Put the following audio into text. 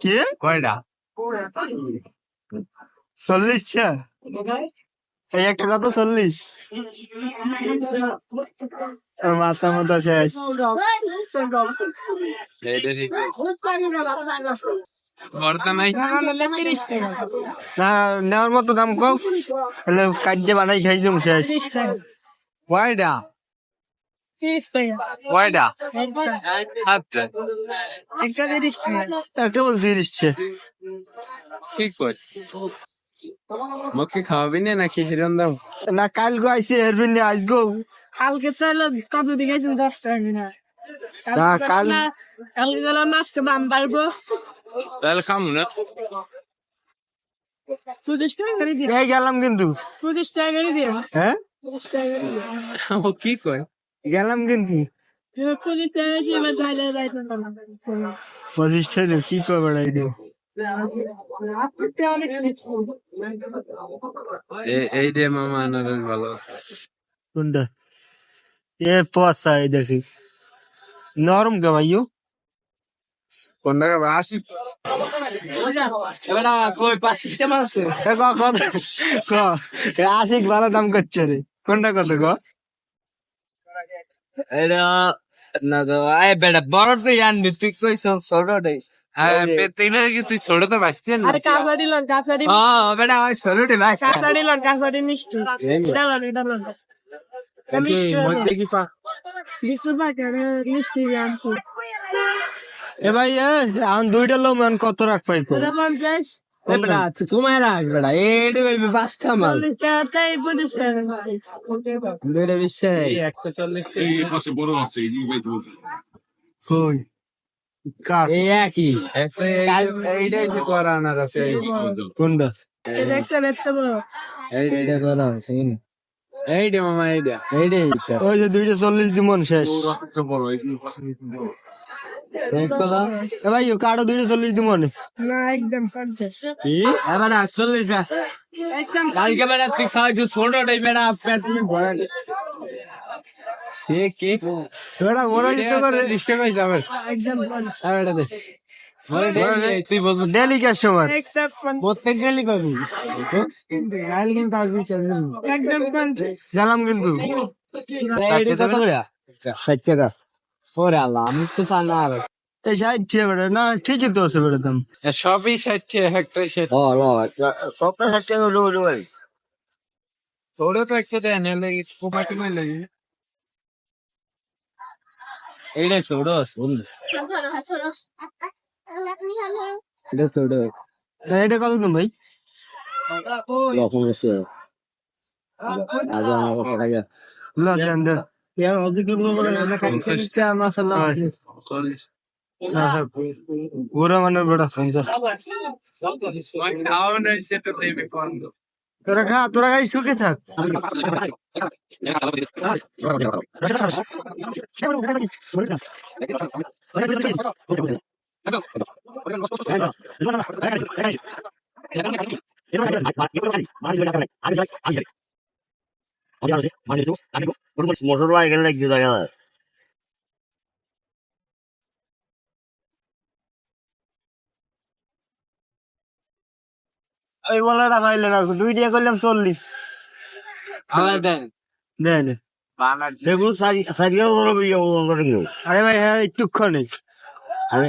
কি? কয়টা? চল্লিশ চা? এই একটা কত চল্লিশ। মাথা মাথা শেষ। নেওয়ার মতো দাম কম। হলে কাটতে বানাই খাই যাম শেষ। কয়টা? তিরিশ টাকা কয়টা একটা একটা তিরিশ টাকা একটা বলছি তিরিশছে ঠিক কর মুখে খাওয়াবি না নাকি হিরন দাম না কাল গো আইসি হেরবিন আইস গো কালকে চাইলে কত দিকেছেন দশ টাকা না, কাল- কালকে গেলে মাছকে দাম বাড়বো তাহলে খামু না পঁচিশ টাকা করে দিয়ে গেলাম কিন্তু পঁচিশ টাকা করে দিয়ে হ্যাঁ পঁচিশ টাকা করে দিয়ে ও কি কয় গেলাম কিন্তু। পঁচিশ টাকা কি করবে এই যে মামা আনারস ভালো কোনটা? এ পচা এই দেখি। নরম কে ভাইও কোনটা খাবে? আসি আশিক ভালো দাম করছে রে। কোনটা কত ক এটা না তো আয় বেটা বড় তো তুই কইছ ছোট এ ভাই দুইটা লোক কত রাখ পাই এইটা কইবি পাঁচটা মাল বেটা বিশ্বাস একশো বড় আছে কই এই একই এইটা হচ্ছে করা কোনটা এইটা করা আছে এইটা মামা এইটা এইটাই এইটা ওই যে দুইটা চল্লিশ দিমন শেষ বড় বড় ভাই দুইটা চল্লিশ দিমন না একদম পঞ্চাশ। কি? চল্লিশ না কালকে বেটা তুই খাওয়াইছিস ছোটটাই বেটা পেট তুমি ভরা কে? কে এবার বড় বলবি। ডেলি কাস্টমার প্রত্যেক কিন্তু কিন্তু। ষাট টাকা। ওরে আল্লাহ আমি তো জানা আর। এই ষাট ছে বেটা না ঠিকই তো আছে বেটা দাম। সবই ষাট একটা ষাট ও ল সবটা ষাট টাকা হলো হলো ভাই। ছোট তো একশো দেয় নাহলে কোপাটি মারলে এইটা ছোট শুন এটা ছোট এটা কত দাম ভাই? লক্ষণ আছে আজ আমার কথা খাইয়া ল দেন দেন ওরা মানে বেটা পঞ্চাশ খাওয়ানো হয়েছে তো দেবে কোন তোরা খা তোরা খাই সুখে থাক মোটর লাগে লাগবে দেখা ওই বলাটা পাইলে না দুই দিয়ে করলাম চল্লিশ আমার দেন দেন দেখুন সারি সারিও করবি আরে ভাই হ্যাঁ একটুক্ষণে আরে